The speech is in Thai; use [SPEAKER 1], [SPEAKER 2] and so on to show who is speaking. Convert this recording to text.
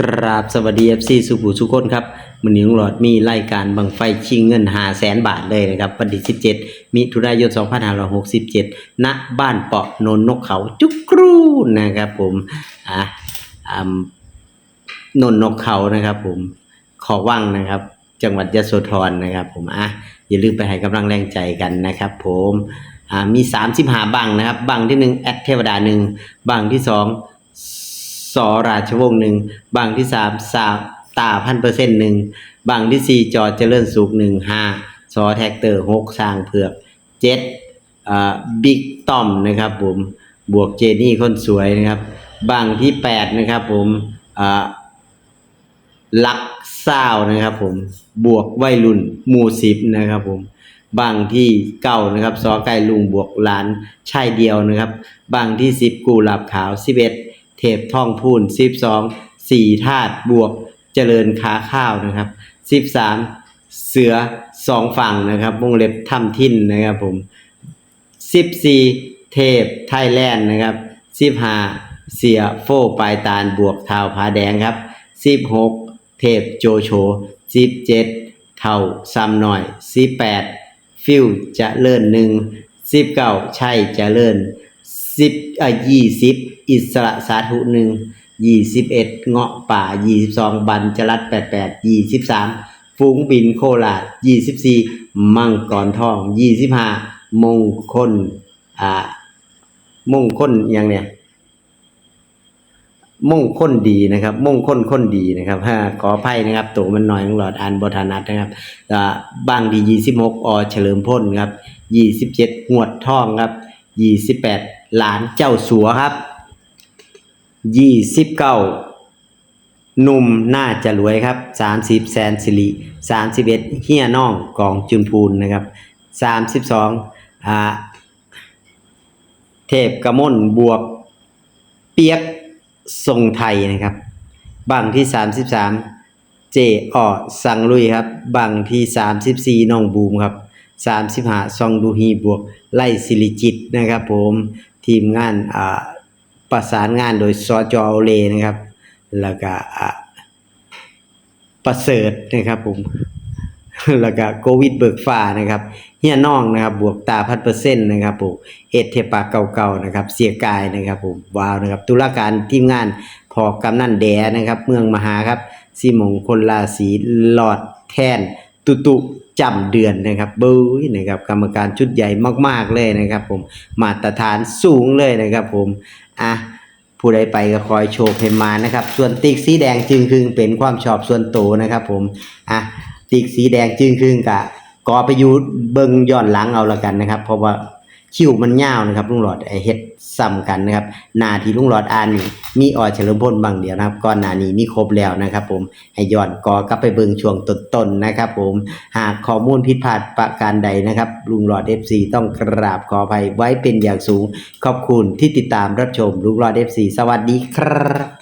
[SPEAKER 1] กราบสวัสดี FC สุขุสุคนครับมือนี้ลุงหลอดมีรายการบังไฟชิงเงินหาแสนบาทเลยนะครับวันที่17 มิถุนายน 2567 ณ บ้านเปาะนนนกเขาจุกกรูนะครับผมอะอ่านนนกเขานะครับผมขอว่างนะครับ จังหวัดยโสธรนะครับผมอะอย่าลืมไปให้กำลังแรงใจกันนะครับผมอ่ามีสามสิบหาบังนะครับบังที่หนึ่งแอดเทวดาหนึ่งบังที่สอง สอราชวงศ์หนึ่งบังที่สามสามตาพันเปอร์เซ็นต์หนึ่งบังที่สี่จอเจริญสุขหนึ่งห้าซอแท็กเตอร์หกสร้างเผือกเจ็ดอ่าบิ๊กตอมนะครับผมบวกเจนี่คนสวยนะครับบังที่แปดนะครับผมอ่าลักเศร้านะครับผมบวกวัยรุ่นหมู่สิบนะครับผมบางที่เก้านะครับซอไก่ลุงบวกหลานชายเดียวนะครับ บางที่สิบกูหลาบขาวสิบเอ็ด เทพท่องพูนสิบสองสี่ธาตุบวกเจริญขาข้าวนะครับสิบสามเสือสองฝั่งนะครับวงเล็บทำทินนะครับผมสิบสี่เทพไทยแลนด์นะครับสิบห้าเสียโฟปลายตาลบวกเท้าผาแดงครับสิบหกเทพโจโฉสิบเจ็ดเท่าซ้ำหน่อยสิบแปดฟิวจะเลิ่นหนึ่งสิบเก้าใช่จะเลิ่น สิบอ่อยี่สิบอิสระสาธุหนึ่งยี่สิบเอ็ดเงาะป่ายี่สิบสองบันจรัดแปดแปดยี่สิบสามฝูงบินโคราชยี่สิบสี่มังกรทองยี่สิบห้ามงคลอ่ามงคลอย่างเนี่ยมงคลดีนะครับ มงคลคนดีนะครับฮขออภัยนะครับตัวมันหน่อยของหลอดอ่านบทานัดนะครับอ่าบางดียี่สิบหกอเฉลิมพลครับยี่สิบเจ็ดหวดทองครับยี่สิบแปด หลานเจ้าสัวครับยี่สิบเก้าหนุ่มน่าจะรวยครับสามสิบแสนสิริสามสิบเอ็ดเฮียน้องกองจุนพูนนะครับสามสิบสองอ่าเทพกระมลบวกเปียกทรงไทยนะครับ บังที่สามสิบสามเจออสังลุยครับ บังที่สามสิบสี่น้องบูมครับสามสิบห้าซองดูฮีบวกไล่สิริจิตนะครับผม ทีมงานประสานงานโดยซอจอเลนะครับ แล้วก็ประเสริฐนะครับผมแล้วก็โควิดเบิกฟ้านะครับเฮียน้องนะครับ บวกตาพันเปอร์เซ็นต์นะครับผมเอดเทปาเก่าๆนะครับ เสียกายนะครับผมว้าวนะครับตุลาการทีมงานพอกำนันแดนะครับ เมืองมหาครับสีมงคลราศีหลอดแทน ตุตุจำเดือนนะครับเบ้ยนะครับกรรมการชุดใหญ่มาก ๆ เลยนะครับ ผมมาตรฐานสูงเลยนะครับ ผมอะผู้ใดไปก็คอยโชว์เพมานะครับ ส่วนติ๊กสีแดงจึงคึงเป็นความชอบส่วนตัวนะครับ ผมอะติ๊กสีแดงจึงคึงกะก็ไปอยู่เบิ่งย้อนหลังเอาละกันนะครับ เพราะว่า คิวมันยาวนะครับลุงหลอดไอเฮ็ดซ้ำกันนะครับหนาที่ลุงหลอดอ่านนี่มีออเฉลิมพลบางเดียวนะครับก่อนหน้านี้มีครบแล้วนะครับ ผมให้ย้อนกอกลับไปเบิ่งช่วงต้นๆนะครับ ผมหากข้อมูลผิดพลาดประการใดนะครับลุงหลอด FC ต้องกราบขออภัยไว้เป็นอย่างสูง ขอบคุณที่ติดตามรับชมลุงหลอด FC สวัสดีครับ